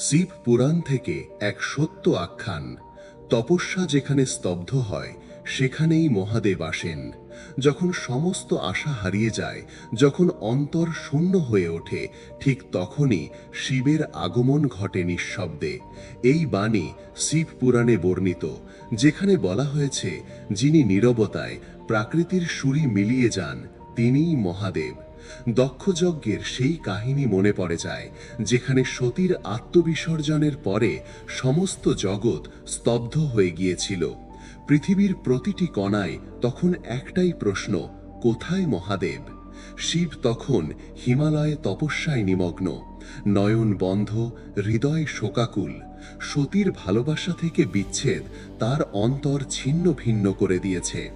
শিব পুরাণ থেকে এক সত্য আখ্যান। তপস্যা যেখানে স্তব্ধ হয়, সেখানেই মহাদেব আসেন। যখন সমস্ত আশা হারিয়ে যায়, যখন অন্তর শূন্য হয়ে ওঠে, ঠিক তখনই শিবের আগমন ঘটে নিঃশব্দে। এই বাণী শিব পুরাণে বর্ণিত, যেখানে বলা হয়েছে, যিনি নীরবতায় প্রাকৃতির সুরি মিলিয়ে যান, তিনিই মহাদেব। দক্ষযজ্ঞের সেই কাহিনী মনে পড়ে যায়, যেখানে সতীর আত্মবিসর্জনের পরে সমস্ত জগৎ স্তব্ধ হয়ে গিয়েছিল। পৃথিবীর প্রতিটি কণায় তখন একটাই প্রশ্ন, কোথায় মহাদেব? শিব তখন হিমালয়ে তপস্যায় নিমগ্ন। নয়ন বন্ধ, হৃদয় শোকাকুল। সতীর ভালোবাসা থেকে বিচ্ছেদ তার অন্তর ছিন্ন ভিন্ন করে দিয়েছে।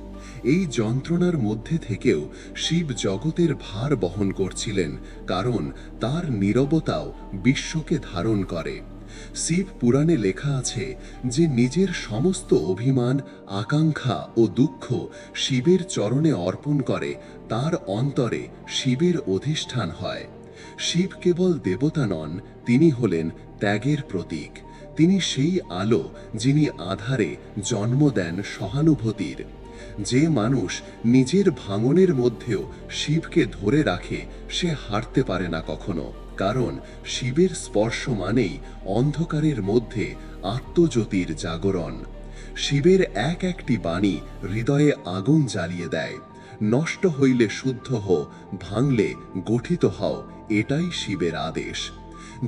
এই যন্ত্রণার মধ্যে থেকেও শিব জগতের ভার বহন করছিলেন, কারণ তার নীরবতাও বিশ্বকে ধারণ করে। শিব পুরাণে লেখা আছে যে নিজের সমস্ত অভিমান, আকাঙ্ক্ষা ও দুঃখ শিবের চরণে অর্পণ করে, তার অন্তরে শিবের অধিষ্ঠান হয়। শিব কেবল দেবতা নন, তিনি হলেন ত্যাগের প্রতীক। তিনি সেই আলো যিনি আধারে জন্ম দেন সহানুভূতির। যে মানুষ নিজের ভাঙনের মধ্যেও শিবকে ধরে রাখে, সে হারতে পারে না কখনো। কারণ শিবের স্পর্শ মানেই অন্ধকারের মধ্যে আত্মজ্যোতির জাগরণ। শিবের এক একটি বাণী হৃদয়ে আগুন জ্বালিয়ে দেয়। নষ্ট হইলে শুদ্ধ হও, ভাঙলে গঠিত হও, এটাই শিবের আদেশ।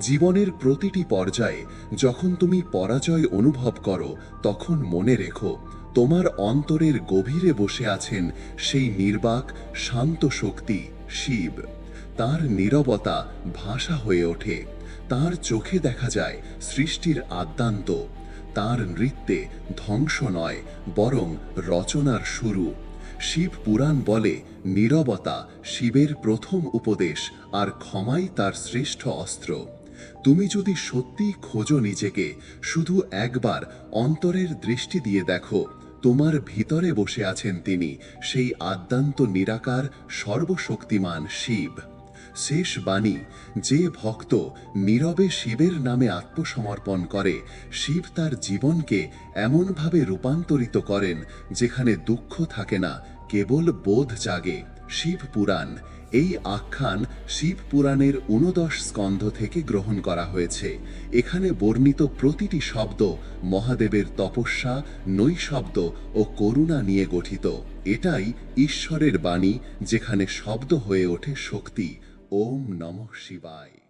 জীবনের প্রতিটি পর্যায়ে যখন তুমি পরাজয় অনুভব করো, তখন মনে রেখো তোমার অন্তরের গভীরে বসে আছেন সেই নির্বাক, শান্ত শক্তি, শিব। তার নীরবতা ভাষা হয়ে ওঠে। তার চোখে দেখা যায় সৃষ্টির আদ্যান্ত। তার নৃত্যে ধ্বংস নয়, বরং রচনার শুরু। শিব পুরাণ বলে নীরবতা শিবের প্রথম উপদেশ আর ক্ষমাই তার শ্রেষ্ঠ অস্ত্র। তুমি যদি সত্যি খোঁজো নিজেকে, শুধু একবার অন্তরের দৃষ্টি দিয়ে দেখো তোমার ভিতরে বসে আছেন তিনি, সেই আদ্যান্ত নিরাকার, সর্বশক্তিমান শিব। শেষ বাণী, যে ভক্ত নীরবে শিবের নামে আত্মসমর্পণ করে, শিব তার জীবনকে এমনভাবে রূপান্তরিত করেন, যেখানে দুঃখ থাকে না, কেবল বোধ জাগে, শিব পুরাণ। এই আখ্যান শিব পুরাণের ঊনদশ স্কন্ধ থেকে গ্রহণ করা হয়েছে। এখানে বর্ণিত প্রতিটি শব্দ মহাদেবের তপস্যা, নৈশব্দ ও করুণা নিয়ে গঠিত। এটাই ঈশ্বরের বাণী, যেখানে শব্দ হয়ে ওঠে শক্তি। ওম নমঃ শিবায়।